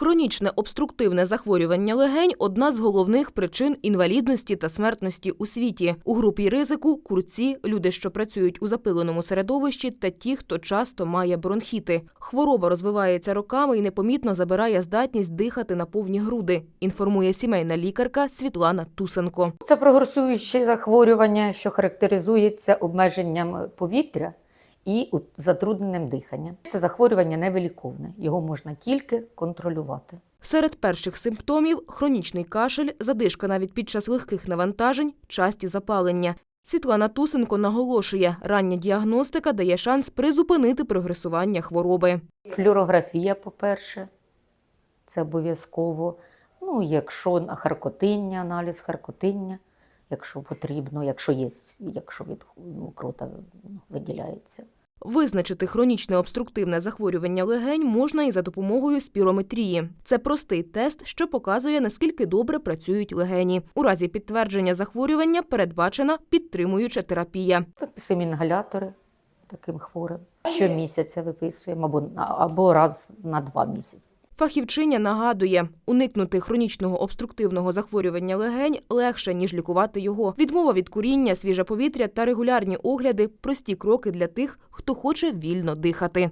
Хронічне обструктивне захворювання легень одна з головних причин інвалідності та смертності у світі. У групі ризику курці, люди, що працюють у запиленому середовищі, та ті, хто часто має бронхіти. Хвороба розвивається роками і непомітно забирає здатність дихати на повні груди. Інформує сімейна лікарка Світлана Тусенко. Це прогресуюче захворювання, що характеризується обмеженням повітря і затрудненим диханням. Це захворювання невиліковне, його можна тільки контролювати. Серед перших симптомів хронічний кашель, задишка навіть під час легких навантажень, часті запалення. Світлана Тусенко наголошує, рання діагностика дає шанс призупинити прогресування хвороби. Флюорографія, по-перше, це обов'язково. Ну, якщо харкотиння, аналіз харкотиння, якщо потрібно, якщо є, якщо від ну, крота ну, виділяється. Визначити хронічне обструктивне захворювання легень можна і за допомогою спірометрії. Це простий тест, що показує, наскільки добре працюють легені. У разі підтвердження захворювання передбачена підтримуюча терапія. Виписуємо інгалятори таким хворим. Щомісяця виписуємо або, або раз на два місяці. Фахівчиня нагадує, уникнути хронічного обструктивного захворювання легень легше, ніж лікувати його. Відмова від куріння, свіже повітря та регулярні огляди прості кроки для тих, хто хоче вільно дихати.